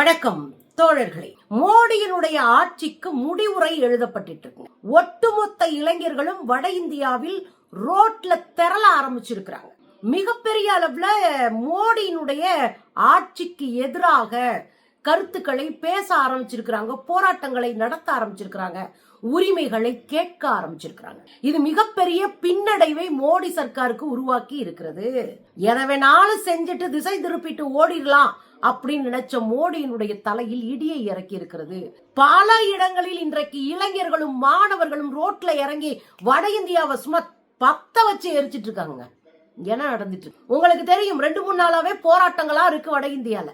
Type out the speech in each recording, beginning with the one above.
வணக்கம் தோழர்களே. மோடியினுடைய ஆட்சிக்கு முடிவுரை எழுதப்பட்டு இருக்கு ஒட்டுமொத்த இளைஞர்களும் வட இந்தியாவில் ரோட்ல திரள ஆரம்பிச்சிருக்கிறாங்க. மிகப்பெரிய அளவுல மோடியினுடைய ஆட்சிக்கு எதிராக கருத்துக்களை பேச ஆரம்பிச்சிருக்கிறாங்க போராட்டங்களை நடத்த ஆரம்பிச்சிருக்கிறாங்க உரிமைகளை கேட்க ஆரம்பிச்சிருக்கிறாங்க. இது மிகப்பெரிய பின்னடைவை மோடி சர்க்காருக்கு உருவாக்கி இருக்கிறது. எதை வேணாலும் செஞ்சுட்டு திசை திருப்பிட்டு ஓடிடலாம். அப்படின்னு நினைச்ச மோடியினுடைய தலையில் இடியை இறக்கி இருக்கிறது பல இடங்களில் இன்றைக்கு இளைஞர்களும் மாணவர்களும் ரோட்ல இறங்கி வட இந்தியாவை சும்மா பத்த வச்சு எரிச்சிட்டு இருக்காங்க என்ன நடந்துட்டு உங்களுக்கு தெரியும் ரெண்டு மூணு நாளாவே போராட்டங்களா இருக்கு வட இந்தியால.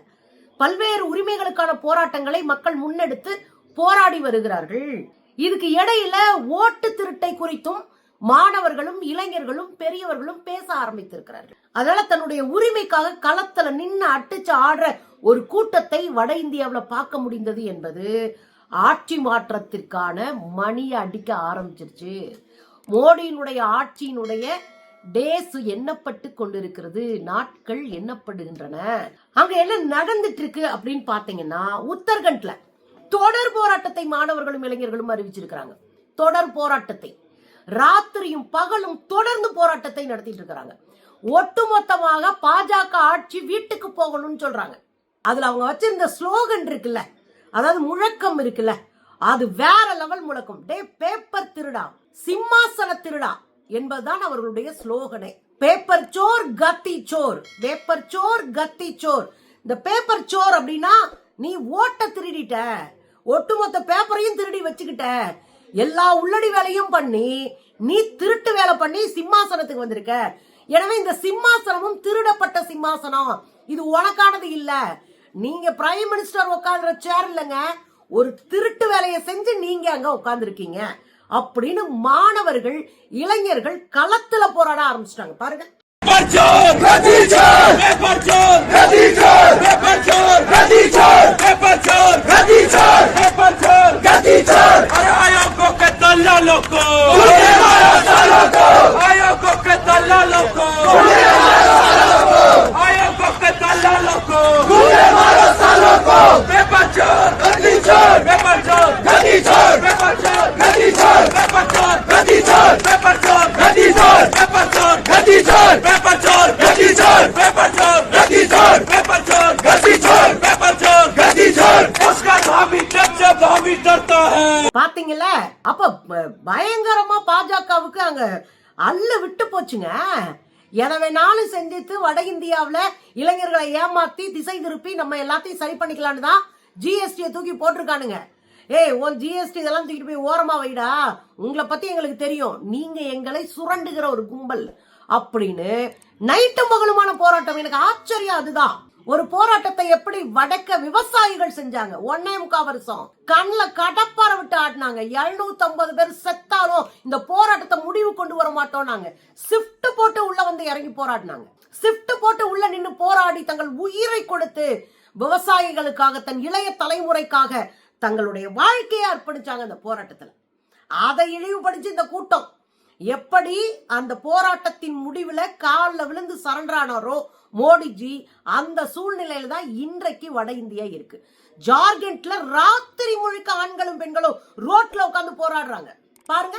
பல்வேறு உரிமைகளுக்கான போராட்டங்களை மக்கள் முன்னெடுத்து போராடி வருகிறார்கள். இதுக்கு இடையில ஓட்டு திருட்டை குறித்தும் மாணவர்களும் இளைஞர்களும் பெரியவர்களும் பேச ஆரம்பித்திருக்கிறார்கள். அதனால தன்னுடைய உரிமைக்காக களத்துல நின்று அடிச்சு ஆடுற ஒரு கூட்டத்தை வட இந்தியாவில் பார்க்க முடிந்தது என்பது ஆட்சி மாற்றத்திற்கான மணியை அடிக்க ஆரம்பிச்சிருச்சு. மோடியினுடைய ஆட்சியினுடைய டேஸ் எண்ணப்பட்டு கொண்டிருக்கிறது நாட்கள் எண்ணப்படுகின்றன. அங்க என்ன நடந்துட்டு இருக்கு அப்படின்னு பாத்தீங்கன்னா உத்தரகண்ட்ல தொடர் போராட்டத்தை மாணவர்களும் இளைஞர்களும் அறிவிச்சிருக்கிறாங்க. தொடர் போராட்டத்தை. ராத்திரியும் பகலும் தொடர்ந்து போராட்டத்தை நடத்திட்டு இருக்கிறாங்க. ஒட்டுமொத்தமாக பாஜக ஆட்சி வீட்டுக்கு போகணும்னு சொல்றாங்க. அதுல அவங்க வச்சிருந்த ஸ்லோகன் இருக்குல்ல அதாவது முழக்கம் இருக்குல்ல அது வேற லெவல் முழக்கம். டே பேப்பர் திருடா சிம்மாசன திருடா என்பதுதான் அவர்களுடைய ஸ்லோகனே. பேப்பர் சோர் கத்தி சோர். பேப்பர் சோர் கத்தி சோர். இந்த பேப்பர் சோர் அப்படின்னா நீ ஓட்ட திருடிட்ட. ஒட்டுமொத்த பேப்பரையும் திருடி வச்சுக்கிட்ட. எல்லா உள்ளடி வேலையும் பண்ணி நீ திருட்டு வேலை பண்ணி சிம்மாசனத்துக்கு வந்திருக்க. எனவே இந்த சிம்மாசனமும் திருடப்பட்ட சிம்மாசனம். இது உனக்கானது இல்ல. நீங்க பிரைம் மினிஸ்டர் உட்கார்ந்துற சேர் இல்லைங்க. ஒரு திருட்டு வேலையை செஞ்சு நீங்க அங்க உட்கார்ந்துருக்கீங்க அப்படின்னு மாணவர்கள் இளைஞர்கள் களத்துல போராட ஆரம்பிச்சிட்டாங்க. பாருங்க. Repartición, repartición, repartición, repartición, repartición, repartición, repartición, repartición, repartición, repartición. Que están la loco. Hay ojos que están la loco. Hay ojos que están la போச்சுங்க எதை வேணாலும் செஞ்சுட்டு வட இந்தியாவில் இளைஞர்களை ஏமாத்தி திசை திருப்பி நம்ம எல்லாத்தையும் சரி பண்ணிக்கலான்னு தான் ஜிஎஸ்டியை தூக்கி போட்டிருக்கானுங்க. ஏய் உன் ஜிஎஸ்டி இதெல்லாம் தூக்கிட்டு போய் ஓரமா வைடா. உங்களை பற்றி எங்களுக்கு தெரியும். நீங்கள் எங்களை சுரண்டுகிற ஒரு கும்பல். அப்படின்னு நைட்டும் பகலுமான போராட்டம் எனக்கு ஆச்சரியம். அதுதான். ஒரு போராட்டத்தை எப்படி வடக்க விவசாயிகள் செஞ்சாங்க? ஒன்னே முக்கா வருஷம். கடப்பார விட்டு ஆடினாங்க எழுநூத்தி ஐம்பது பேர் செத்தாலும் இந்த போராட்டத்தை முடிவு கொண்டு வர மாட்டோம் நாங்க ஷிஃப்ட் போட்டு உள்ள வந்து இறங்கி போராடினாங்க. ஷிஃப்ட் போட்டு உள்ள நின்னு போராடி தங்கள் உயிரை கொடுத்து விவசாயிகளுக்காக தன் இளைய தலைமுறைக்காக தங்களுடைய வாழ்க்கையை அர்ப்பணிச்சாங்க அந்த போராட்டத்துல. அதை இழிவுபடுத்தி இந்த கூட்டம். எப்படி அந்த போராட்டத்தின் முடிவுல காலில் விழுந்து சரண்டரானாரோ மோடிஜி அந்த சூழ்நிலையில தான் இன்றைக்கு வட இந்தியா இருக்கு. ஜார்க்கண்ட்ல ராத்திரி முழுக்க ஆண்களும் பெண்களும் ரோட்ல உட்கார்ந்து போராடுறாங்க. பாருங்க.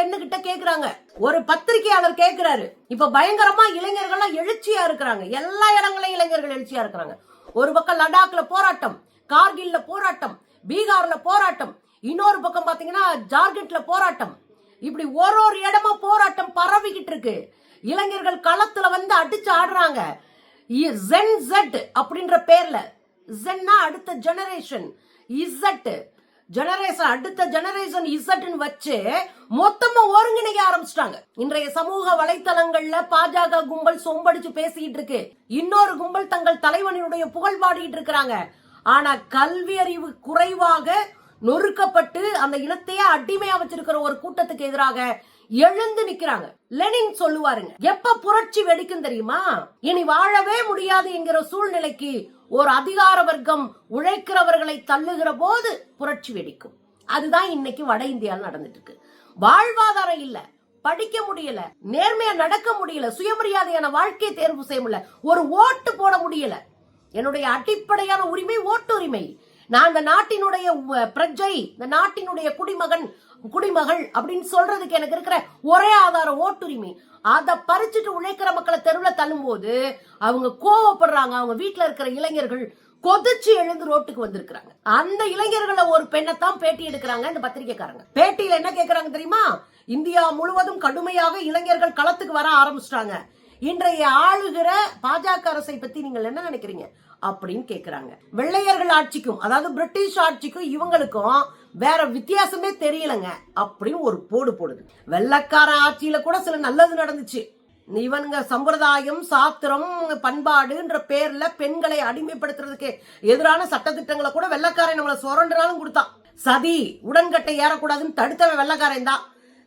தெருவுல பெண்ணு கிட்ட கேக்குறாங்க. ஒரு பத்திரிகையாளர் கேக்குறாரு. இப்ப பயங்கரமா இளைஞர்கள்லாம் எழுச்சியா இருக்கிறாங்க. எல்லா இடங்களையும் இளைஞர்கள் எழுச்சியா இருக்கிறாங்க. ஒரு பக்கம் லடாக்ல போராட்டம் கார்கில்ல போராட்டம் பீகார்ல போராட்டம் இன்னொரு பக்கம் பாத்தீங்கன்னா ஜார்க்கண்ட்ல போராட்டம். இப்படி ஒரு ஒரு இடமா போராட்டம் பரவிக்கிட்டு இருக்கு. இளைஞர்கள் களத்துல வந்து அடிச்சு ஆடுறாங்க. ஜென் ஜெட் அப்படின்ற பேர்ல. ஜென்னா அடுத்த ஜெனரேஷன் இசட் ஜெனரேஷன் அடுத்த ஜெனரேஷன் இசட்னு வச்சு மொத்தமா ஒருங்கிணைக்க ஆரம்பிச்சிட்டாங்க. இன்றைய சமூக வலைத்தளங்கள்ல பாஜக கும்பல் சொம்படிச்சு பேசிக்கிட்டு இருக்கு. இன்னொரு கும்பல் தங்கள் தலைவனினுடைய புகழ் பாடிட்டு இருக்கிறாங்க. ஆனா கல்வி அறிவு குறைவாக நொறுக்கப்பட்டு அந்த இனத்தையே அடிமையா வச்சிருக்கிற ஒரு கூட்டத்துக்கு எதிராக எழுந்து நிக்கிறாங்க. லெனின் சொல்லுவாருங்க எப்ப புரட்சி வெடிக்கும் தெரியுமா? இனி வாழவே முடியாது என்கிற சூழ்நிலைக்கு ஒரு அதிகார வர்க்கம் உழைக்கிறவர்களை தள்ளுகிற போது புரட்சி வெடிக்கும். அதுதான் இன்னைக்கு வட இந்தியாவில் நடந்துட்டு இருக்கு வாழ்வாதாரம் இல்ல படிக்க முடியல நேர்மையா நடக்க முடியல சுயமரியாதையான வாழ்க்கையை தேர்வு செய்ய முடியல ஒரு ஓட்டு போட முடியல. என்னுடைய அடிப்படையான உரிமை ஓட்டு உரிமை நான் இந்த நாட்டினுடைய பிரஜை இந்த நாட்டினுடைய குடிமகன் குடிமகள் அப்படின்னு சொல்றதுக்கு எனக்கு இருக்கிற ஒரே ஆதாரம் ஓட்டுரிமை. அதை பறிச்சுட்டு உழைக்கிற மக்களை தெருவில் தள்ளும்போது அவங்க கோவப்படுறாங்க. அவங்க வீட்டில் இருக்கிற இளைஞர்கள் கொதிச்சு எழுந்து ரோட்டுக்கு வந்திருக்கிறாங்க. அந்த இளைஞர்களை ஒரு பெண்ணைத்தான் பேட்டி எடுக்கிறாங்க இந்த பத்திரிகைக்காரங்க. பேட்டியில என்ன கேட்கறாங்க தெரியுமா? இந்தியா முழுவதும் கடுமையாக இளைஞர்கள் களத்துக்கு வர ஆரம்பிச்சிட்டாங்க. இன்றைய ஆளுகிற பாஜக அரசை பத்தி நீங்கள் என்ன நினைக்கிறீங்க? அப்படின்னு கேட்கிறாங்க வெள்ளையர்கள் ஆட்சிக்கும் அதாவது பிரிட்டிஷ் ஆட்சிக்கும் இவங்களுக்கும் வேற வித்தியாசமே தெரியலங்க அப்படின்னு ஒரு போடு போடுது. வெள்ளக்கார ஆட்சியில கூட சில நல்லது நடந்துச்சு. இவனுங்க சம்பிரதாயம் சாத்திரம் பண்பாடுன்ற பேர்ல பெண்களை அடிமைப்படுத்துறதுக்கு எதிரான சட்டத்திட்டங்களை கூட வெள்ளக்காரன் நம்மளை சுரண்டுனாலும் கொடுத்தான். சதி உடன்கட்டை ஏறக்கூடாதுன்னு தடுத்தவன் வெள்ளக்காரன் தான்.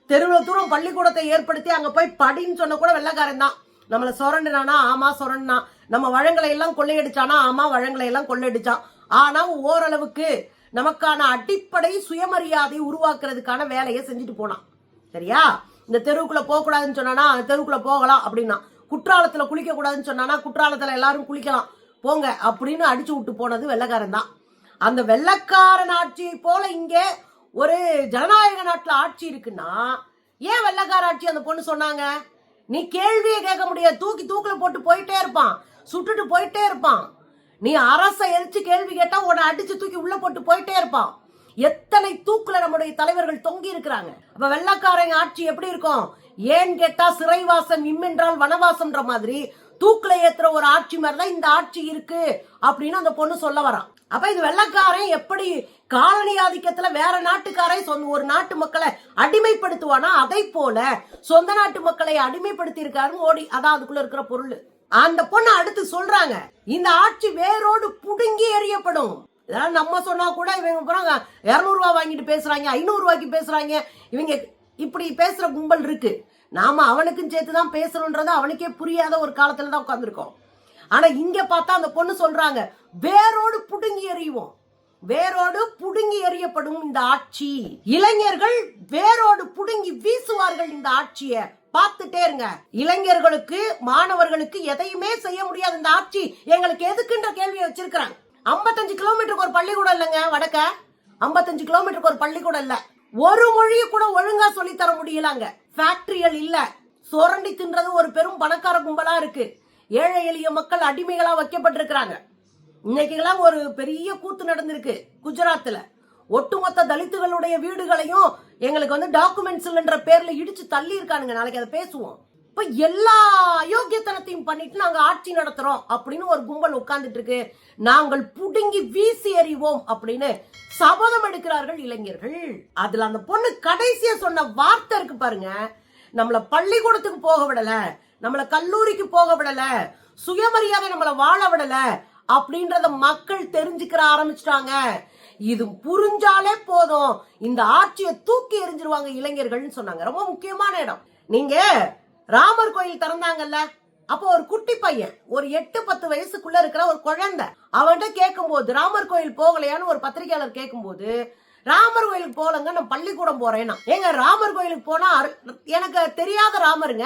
தெருவில் தூரம் பள்ளிக்கூடத்தை ஏற்படுத்தி அங்க போய் படின்னு சொன்ன கூட வெள்ளக்காரன் தான். நம்மளை சுரண்டுனானா ஆமா சுரண்டுனா. நம்ம வழங்களை எல்லாம் கொள்ளையடிச்சானா ஆமா வழங்களை எல்லாம் கொள்ளையடிச்சான். ஆனா ஓரளவுக்கு நமக்கான அடிப்படை சுயமரியாதை உருவாக்குறதுக்கான வேலையை செஞ்சுட்டு போனான். சரியா? இந்த தெருவுக்குள்ள போக கூடாதுன்னு சொன்னானா அந்த தெருவுக்குள்ள போகலாம் அப்படின்னா. குற்றாலத்துல குளிக்க கூடாதுன்னு சொன்னானா குற்றாலத்துல எல்லாரும் குளிக்கலாம். போங்க அப்படின்னு அடிச்சு விட்டு போனது வெள்ளக்காரன் தான். அந்த வெள்ளக்காரன் ஆட்சியை போல இங்கே ஒரு ஜனநாயக நாட்டுல ஆட்சி இருக்குன்னா ஏன் வெள்ளக்கார ஆட்சி அந்த பொண்ணு சொன்னாங்க? நீ கேள்வியை கேட்க முடியாது. தூக்கி தூக்கில் போட்டு போயிட்டே இருப்பான். சுட்டுட்டு போயிட்டே இருப்பான். நீ அரசை எரிச்சு கேள்வி கேட்டா உன்னை அடிச்சு தூக்கி உள்ள போட்டு போயிட்டே இருப்பான். எத்தனை தூக்குல நம்முடைய தலைவர்கள் தொங்கி இருக்கிறாங்க. அப்ப வெள்ளக்காரங்க ஆட்சி எப்படி இருக்கும்? ஏன் கேட்டா சிறைவாசம் இம்மென்றால் வனவாசம்ன்ற மாதிரி தூக்குல ஏத்துற ஒரு ஆட்சி மாதிரி தான் இந்த ஆட்சி இருக்கு அப்படின்னு அந்த பொண்ணு சொல்ல வரான் அப்ப இது வெள்ளக்காரன் எப்படி காலனி ஆதிக்கத்துல வேற நாட்டுக்காரன் சொந்த ஒரு நாட்டு மக்களை அடிமைப்படுத்துவானா? அதை போல சொந்த நாட்டு மக்களை அடிமைப்படுத்தி இருக்காரு ஓடி அதான் அதுக்குள்ள இருக்கிற பொருள். அந்த பொண்ணு அடுத்து சொல்றாங்க இந்த ஆட்சி வேரோடு புடுங்கி எறியப்படும். இதெல்லாம் நம்ம சொன்னா கூட இவங்க போறாங்க இருநூறு வாங்கிட்டு பேசுறாங்க ஐநூறு ரூபாய்க்கு பேசுறாங்க. இவங்க இப்படி பேசுற கும்பல் இருக்கு. நாம அவனுக்கும் சேர்த்து தான் பேசணுன்றது அவனுக்கே புரியாத ஒரு காலத்துல தான் உட்காந்துருக்கோம் ஆனா இங்க பார்த்தா அந்த பொண்ணு சொல்றாங்க வேரோடு புடுங்கி எறிவோம். வேரோடு புடுங்கி எறியப்படும் இந்த ஆட்சி. இளைஞர்கள் வேரோடு புடுங்கி வீசுவார்கள் இந்த ஆட்சியை. பார்த்துட்டே இருங்க. இளைஞர்களுக்கு மாணவர்களுக்கு எதையுமே செய்ய முடியாது இந்த ஆட்சி. எங்களுக்கு எதுக்குன்ற கேள்வியை வச்சிருக்கிறாங்க. 55 கிலோமீட்டருக்கு ஒரு பள்ளிக்கூடம் இல்லைங்க வடக்க. 55 கிலோமீட்டருக்கு ஒரு பள்ளிக்கூடம் இல்ல. ஒரு மொழியை கூட ஒழுங்கா சொல்லி தர முடியலங்க. ஃபேக்டரிகள் இல்ல. சுரண்டி தின்றது ஒரு பெரும் பணக்கார கும்பலா இருக்கு. ஏழை எளிய மக்கள் அடிமைகளாக வைக்கப்பட்டிருக்கிறாங்க. இன்னைக்கெல்லாம் ஒரு பெரிய கூத்து நடந்திருக்கு குஜராத்தில் ஒட்டுமொத்த தலித்துகளுடைய வீடுகளையும் எங்களுக்கு வந்து டாக்குமெண்ட்ஸ் இல்லைன்ற பேர்ல இடிச்சு தள்ளி இருக்கானுங்க. நாளைக்கு அதை பேசுவோம். இப்ப எல்லா அயோக்கியத்தனத்தையும் பண்ணிட்டு நாங்க ஆட்சி நடத்துறோம் அப்படின்னு ஒரு கும்பல் உட்கார்ந்துட்டு இருக்கு. நாங்கள் புடுங்கி வீசி எறிவோம் அப்படின்னு சபதம் எடுக்கிறார்கள் இளைஞர்கள். அதுல அந்த பொண்ணு கடைசியா சொன்ன வார்த்தை இருக்கு பாருங்க. நம்மள பள்ளிக்கூடத்துக்கு போக விடல. நம்மளை கல்லூரிக்கு போக விடல சுயமரியாதை நம்மளை வாழ விடல அப்படின்றத மக்கள் தெரிஞ்சுக்கிற ஆரம்பிச்சிட்டாங்க. இது புரிஞ்சாலே போதும். இந்த ஆட்சியை தூக்கி எரிஞ்சிருவாங்க இளைஞர்கள்னு சொன்னாங்க. ரொம்ப முக்கியமான இடம். நீங்க ராமர் கோயில் திறந்தாங்கல்ல அப்போ ஒரு குட்டி பையன் ஒரு எட்டு பத்து வயசுக்குள்ள இருக்கிற ஒரு குழந்தை. அவன்கிட்ட கேட்கும்போது ராமர் கோயில் போகலையான்னு ஒரு பத்திரிகையாளர் கேட்கும்போது ராமர் கோயிலுக்கு போலங்க நான் பள்ளிக்கூடம் போறேன்னா ஏங்க ராமர் கோயிலுக்கு போனா அரு- எனக்கு தெரியாத ராமருங்க.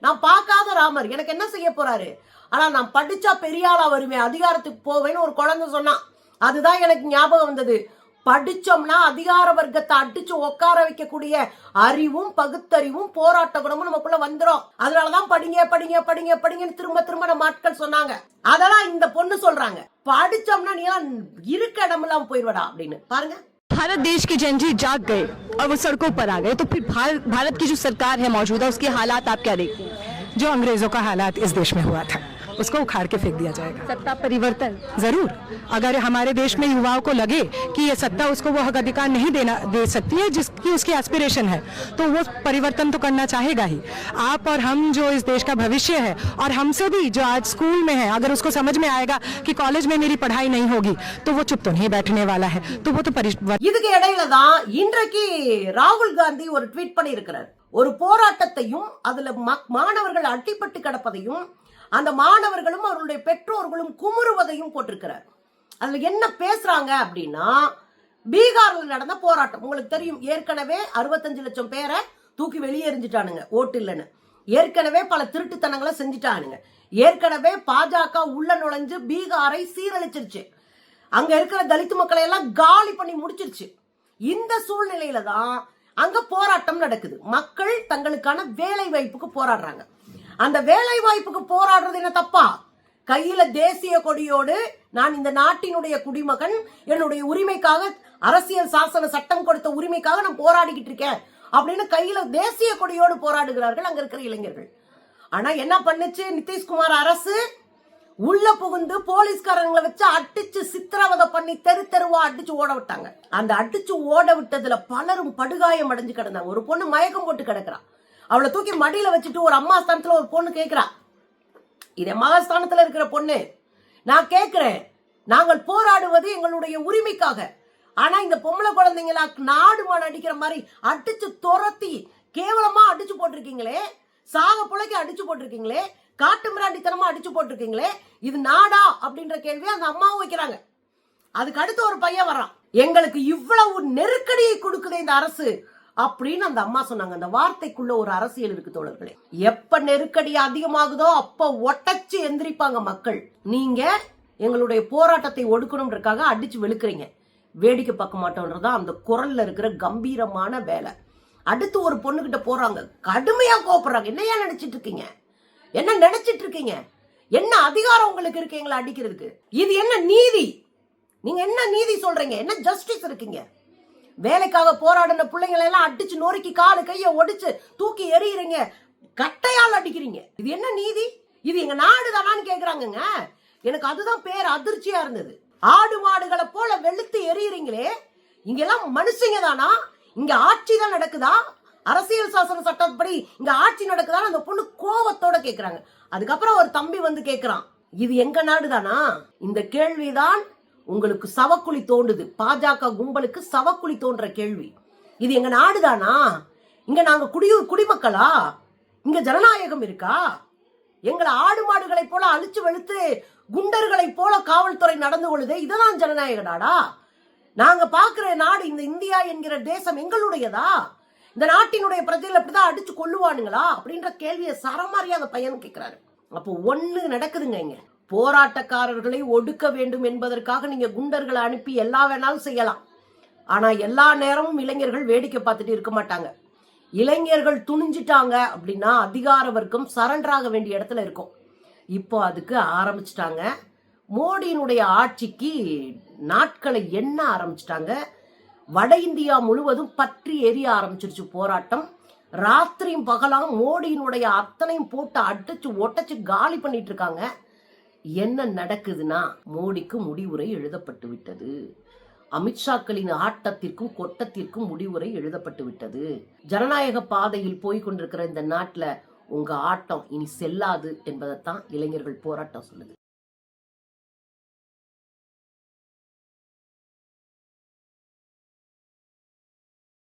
நான் பார்க்காத ராமர். எனக்கு என்ன செய்ய போறாரு? ஆனா நான் படிச்சா பெரிய ஆளா வருவேன். அதிகாரத்துக்கு போவேன்னு ஒரு குழந்தை சொன்னான். அதுதான் எனக்கு ஞாபகம் வந்தது. படிச்சோம்னா அதிகார வர்க்கத்தை அடிச்சு உட்கார வைக்கக்கூடிய அறிவும் பகுத்தறிவும் போராட்ட குணமும் நமக்குள்ள வந்துடும் அதனாலதான் படிங்க படிங்க படிங்க படிங்கன்னு திரும்ப திரும்ப நம்ம ஆட்கள் சொன்னாங்க. அதெல்லாம் இந்த பொண்ணு சொல்றாங்க. படிச்சோம்னா நீ எல்லாம் இருக்க இடமெல்லாம் போயிடுவடா அப்படின்னு. பாருங்க. भारत देश के जनजी जाग गए और वो सड़कों पर आ गए। तो फिर भारत भारत की जो सरकार है मौजूदा, उसके हालात आप क्या देखते हैं? जो अंग्रेज़ों का हालात इस देश में हुआ था। उसको उखाड़ के फेंक दिया जाएगा सत्ता परिवर्तन जरूर अगर हमारे देश में युवाओं को लगे कि ये सत्ता उसको वो हक अधिकार नहीं देना दे सकती है जिसकी उसकी एस्पिरेशन है तो वो परिवर्तन तो करना चाहेगा ही आप और हम जो इस देश का भविष्य है और हमसे भी जो आज स्कूल में है अगर उसको समझ में आएगा कि कॉलेज में मेरी पढ़ाई नहीं होगी तो वो चुप तो नहीं बैठने वाला है तो वो तो परिवर्तन இதுக்கு இடையில தான் இன்றைக்கு ராகுல் காந்தி ஒரு ட்வீட் பண்ணியிருக்கிறார் ஒரு போராட்டத்தையும் அதுல ம- மாணவர்கள் அட்டிப்பட்டு கிடப்பதையும் அந்த மாணவர்களும் அவர்களுடைய பெற்றோர்களும் குமுறுவதையும் போட்டிருக்கிறார். அதுல என்ன பேசுறாங்க அப்படின்னா பீகார்ல நடந்த போராட்டம். உங்களுக்கு தெரியும் ஏற்கனவே அறுபத்தஞ்சு லட்சம் பேரை தூக்கி வெளியே எறிஞ்சிட்டானுங்க ஓட்டு இல்லைன்னு. ஏற்கனவே பல திருட்டுத்தனங்களை செஞ்சுட்டானுங்க. ஏற்கனவே பாஜக உள்ள நுழைஞ்சு பீகாரை சீரழிச்சிருச்சு. அங்க இருக்கிற தலித்து மக்களை எல்லாம் காலி பண்ணி முடிச்சிருச்சு. இந்த சூழ்நிலையில தான் அங்க போராட்டம் நடக்குது. மக்கள் தங்களுக்கான வேலை வாய்ப்புக்கு போராடுறாங்க. அந்த வேலை வாய்ப்புக்கு போராடுறது என்ன தப்பா? கையில தேசிய கொடியோடு நான் இந்த நாட்டினுடைய குடிமகன் என்னுடைய உரிமைக்காக அரசியல் சாசன சட்டம் கொடுத்த உரிமைக்காக நான் போராடிக்கிட்டு இருக்கேன் அப்படின்னு கையில தேசிய கொடியோடு போராடுகிறார்கள் அங்க இருக்கிற இளைஞர்கள். ஆனா என்ன பண்ணுச்சு? நிதிஷ்குமார் அரசு உள்ள புகுந்து போலீஸ்காரங்களை வச்சு அடிச்சு சித்திரவதை பண்ணி தெரு தெருவா அடிச்சு ஓட விட்டாங்க. அந்த அடிச்சு ஓட விட்டதுல பலரும் படுகாயம் அடைஞ்சு கிடந்தாங்க. ஒரு பொண்ணு மயக்கம் போட்டு கிடக்குறான் அவளை தூக்கி மடியில வச்சுட்டு ஒரு அம்மா ஸ்தானத்துல ஒரு பொண்ணு கேட்கிறா இது மகாஸ்தானத்துல இருக்கிற பொண்ணு நான் கேட்கிறேன் நாங்கள் போராடுவது எங்களுடைய உரிமைக்காக. ஆனா இந்த பொம்பளை குழந்தைங்களா நாடு மாடு அடிக்கிற மாதிரி அடிச்சு துரத்தி கேவலமா அடிச்சு போட்டிருக்கீங்களே சாக புழைக்க அடிச்சு போட்டிருக்கீங்களே காட்டு மிராண்டித்தனமா அடிச்சு போட்டிருக்கீங்களே இது நாடா அப்படின்ற கேள்வியை அந்த அம்மாவும் வைக்கிறாங்க. அதுக்கு அடுத்து ஒரு பையன் வர்றான். எங்களுக்கு இவ்வளவு நெருக்கடியை கொடுக்குது இந்த அரசு. அப்படின்னு அந்த அம்மா சொன்னாங்க. அந்த வார்த்தைக்குள்ள ஒரு அரசியல் இருக்கு தோழர்களே. எப்ப நெருக்கடி அதிகமாகுதோ அப்ப ஒட்டச்சு எந்திரிப்பாங்க மக்கள். நீங்க எங்களுடைய போராட்டத்தை ஒடுக்கணும்ன்றக்காக அடிச்சு வெளுக்குறீங்க. வேடிக்கை பார்க்க மாட்டோன்றதான் அந்த குரல்ல இருக்கிற கம்பீரமான வேலை. அடுத்து ஒரு பொண்ணுகிட்ட போறாங்க. கடுமையா கோபப்படுறாங்க என்னையா நினைச்சிட்டு இருக்கீங்க? என்ன நினைச்சிட்டு இருக்கீங்க? என்ன அதிகாரம் உங்களுக்கு இருக்கு எங்களை அடிக்கிறதுக்கு? இது என்ன நீதி? நீங்க என்ன நீதி சொல்றீங்க? என்ன ஜஸ்டிஸ் இருக்கீங்க? வேலைக்காக போராடின பிள்ளைங்களை எல்லாம் அடிச்சு நொறுக்கி காலு கையை ஒடிச்சு தூக்கி எறிகிறீங்க கட்டையால் அடிக்கிறீங்க. இது என்ன நீதி? இது எங்க நாடு தானான்னு கேக்குறாங்கங்க. எனக்கு அதுதான் பேர் அதிர்ச்சியா இருந்தது. ஆடு மாடுகளை போல வெளுத்து எறியறீங்களே. இங்க எல்லாம் மனுஷங்க தானா? இங்க ஆட்சி தான் நடக்குதா? அரசியல் சாசன சட்டப்படி இங்க ஆட்சி நடக்குதான்னு அந்த பொண்ணு கோவத்தோட கேக்குறாங்க. அதுக்கப்புறம் ஒரு தம்பி வந்து கேக்குறான். இது எங்க நாடு தானா? இந்த கேள்விதான் உங்களுக்கு சவக்குழி தோண்டுது. பாஜக கும்பலுக்கு சவக்குழி தோன்ற கேள்வி. இது எங்க நாடுதானா? இங்க நாங்க குடியூர் குடிமக்களா? இங்க ஜனநாயகம் இருக்கா? எங்களை ஆடு மாடுகளை போல அழிச்சு வெளுத்து குண்டர்களைப் போல காவல்துறை நடந்து கொள்ளுதே இதெல்லாம் ஜனநாயக நாடா? நாங்க பாக்குற நாடு இந்த இந்தியா என்கிற தேசம் எங்களுடையதா? இந்த நாட்டினுடைய பிரஜைகள் அப்படிதான் அடிச்சு கொள்ளுவானுங்களா அப்படின்ற கேள்வியை சரமாரியா அந்த பையன் கேட்கிறாரு அப்போ ஒண்ணு நடக்குதுங்க இங்க. போராட்டக்காரர்களை ஒடுக்க வேண்டும் என்பதற்காக நீங்க குண்டர்களை அனுப்பி எல்லா வேணாலும் செய்யலாம். ஆனா எல்லா நேரமும் இளைஞர்கள் வேடிக்கை பார்த்துட்டு இருக்க மாட்டாங்க. இளைஞர்கள் துணிஞ்சிட்டாங்க அப்படின்னா அதிகார வர்க்கம் சரண்டராக வேண்டிய இடத்துல இருக்கும். இப்போ அதுக்கு ஆரம்பிச்சிட்டாங்க. மோடியினுடைய ஆட்சிக்கு நாட்களை எண்ண ஆரம்பிச்சிட்டாங்க. வட இந்தியா முழுவதும் பற்றி எரிய ஆரம்பிச்சிருச்சு போராட்டம். ராத்திரியும் பகலாம் மோடியினுடைய அத்தனையும் போட்டு அடிச்சு ஒட்டச்சு காலி பண்ணிட்டு இருக்காங்க. என்ன நடக்குதுன்னா மோடிக்கு முடிவுரை எழுதப்பட்டு விட்டது அமித்ஷாக்களின் ஆட்டத்திற்கும் கொட்டத்திற்கும் முடிவுரை எழுதப்பட்டு விட்டது ஜனநாயக பாதையில் போய்கொண்டிருக்கிற இந்த நாட்டில் உங்க ஆட்டம் இனி செல்லாது என்பதைத்தான் இளைஞர்கள் போராட்டம் சொல்லுது.